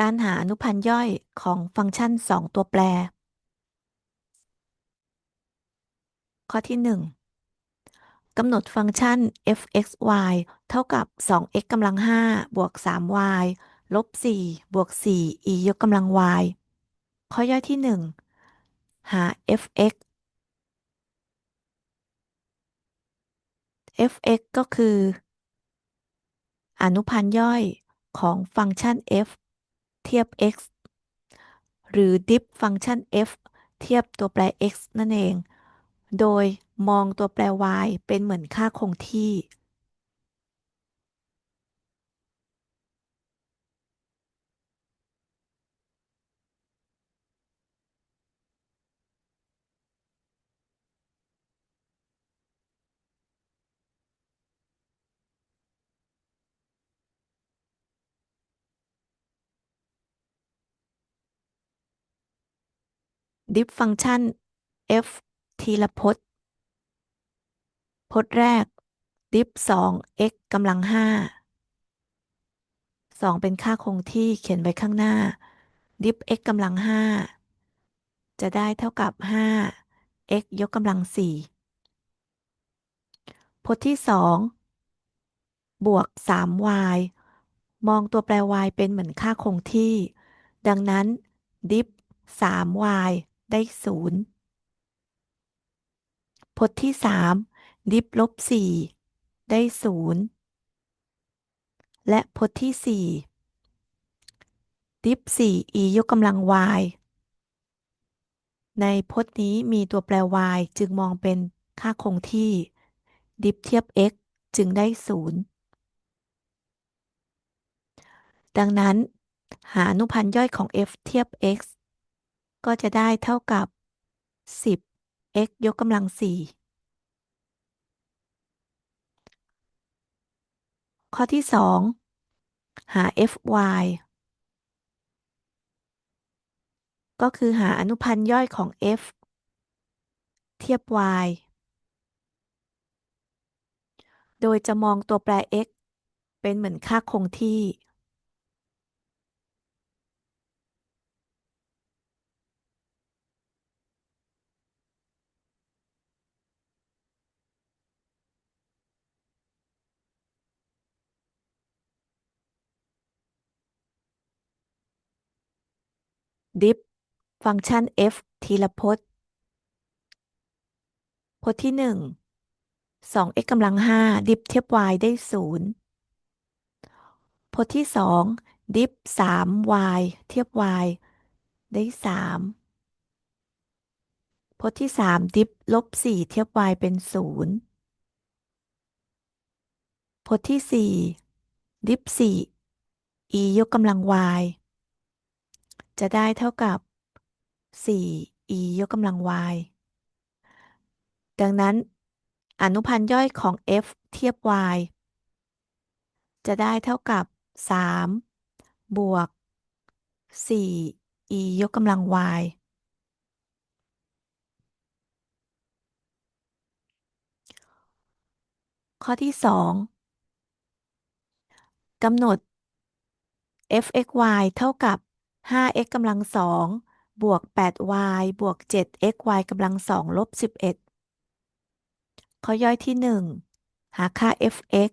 การหาอนุพันธ์ย่อยของฟังก์ชัน 2 ตัวแปร ข้อที่ 1 กำหนดฟังก์ชัน f(x,y) เท่ากับ 2x กำลัง 5 บวก 3y ลบ 4 บวก 4e ยกกำลัง y ข้อย่อยที่ 1 หา f(x) f(x) ก็คือ อนุพันธ์ย่อยของฟังก์ชัน f เทียบ x หรือ diff ฟังก์ชัน f เทียบตัวแปร x นั่นเอง โดยมองตัวแปร y เป็นเหมือนค่าคงที่ ดิฟฟังชัน f ทีละพจน์ พจน์แรก ดิฟสอง x กำลังห้าสองเป็นค่าคงที่เขียนไว้ข้างหน้า ดิฟ x กำลังห้าจะได้เท่ากับห้า x ยกกำลังสี่พจน์ที่สองบวก 3y มองตัวแปร y เป็นเหมือนค่าคงที่ ดังนั้น ดิฟ 3y ได้ศูนย์พจน์ที่สามดิฟลบสี่ได้ศูนย์และพจน์ที่สี่ดิฟสี่ e ยกกำลัง y ในพจน์นี้มีตัวแปร y จึงมองเป็นค่าคงที่ ดิฟเทียบ x จึงได้ศูนย์ดังนั้น หาอนุพันธ์ย่อยของ f เทียบ x ก็จะได้เท่ากับ 10 x ยกกำลัง 4 ข้อที่ 2 หา fy ก็คือหาอนุพันธ์ย่อยของ f เทียบ y โดยจะมองตัวแปร x เป็นเหมือนค่าคงที่ ดิฟฟังก์ชัน f ทีละพจน์ พจน์ที่ 1 2x กำลัง 5 ดิฟเทียบ y ได้ 0 พจน์ที่ 2 ดิฟ 3y เทียบ y ได้ 3 พจน์ที่ 3 ดิฟลบ 4 เทียบ y เป็น 0 พจน์ที่ 4 ดิฟ 4 e ยกกำลัง y จะได้เท่ากับ 4e ยกกำลัง y ดังนั้น อนุพันธ์ย่อยของ f เทียบ y จะได้เท่ากับ 3 บวก 4e ยกกำลัง y ข้อที่ 2กำหนด f(x,y) เท่ากับ 5x กำลัง2บวก 8y บวก 7xy กำลัง2ลบ 11 ข้อย่อยที่ 1 หาค่า f(x)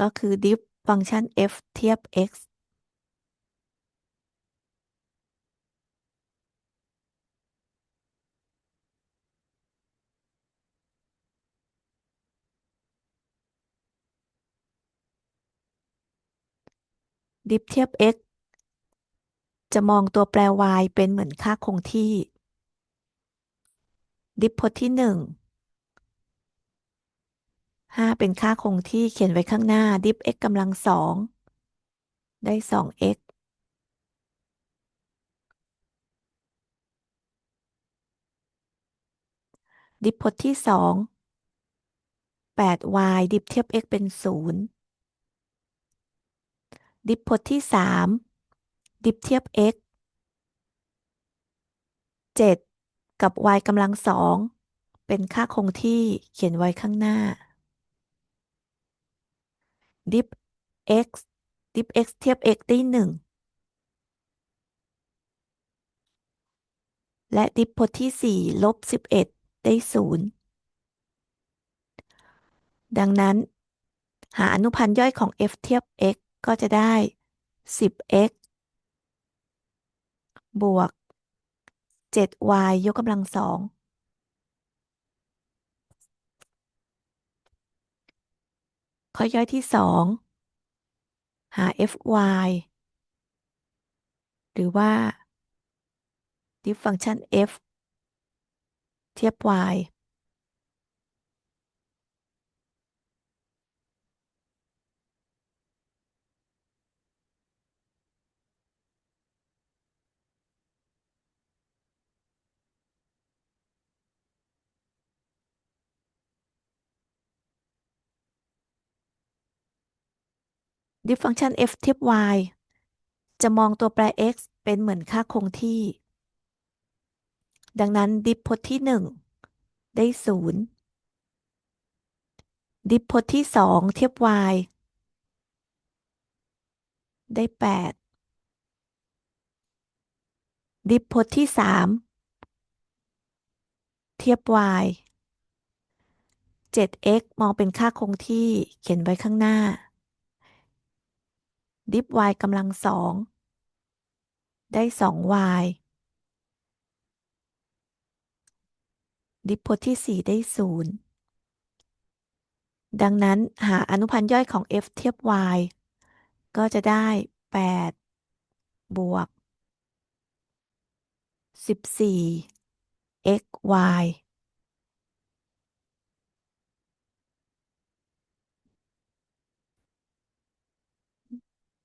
ก็คือดิฟฟังก์ชัน f เทียบ x ดิฟเทียบ x จะมองตัวแปร y เป็นเหมือนค่าคงที่ ดิฟพจน์ที่1 5เป็นค่าคงที่เขียนไว้ข้างหน้า ดิฟ x กำลัง2ได้ 2x ดิฟพจน์ที่2 8y ดิฟเทียบ x เป็น0 ดิฟพจน์ที่ 3 ดิฟเทียบ x 7 กับ y กำลัง2เป็นค่าคงที่เขียนไว้ข้างหน้า ดิฟ x ดิฟ x เทียบ x ได้หนึ่งและดิฟพจน์ที่สี่ลบสิบเอ็ดได้ศูนย์ดังนั้น หาอนุพันธ์ย่อยของ f เทียบ x ก็จะได้ 10x บวก 7y ยกกำลังสองข้อย่อยที่สองหา fy หรือว่าดิฟฟังก์ชัน f เทียบ y ดิฟฟังชัน f เทียบ y จะมองตัวแปร x เป็นเหมือนค่าคงที่ ดังนั้นดิฟพจน์ที่หนึ่งได้ศูนย์ดิฟพจน์ที่สองเทียบ y ได้แปดดิฟพจน์ที่สามเทียบ y 7x มองเป็นค่าคงที่เขียนไว้ข้างหน้า ดิฟ y กำลังสองได้ 2y ดิฟพจน์ที่4ได้0ดังนั้นหาอนุพันธ์ย่อยของ f เทียบ y ก็จะได้ 8 บวก 14 x y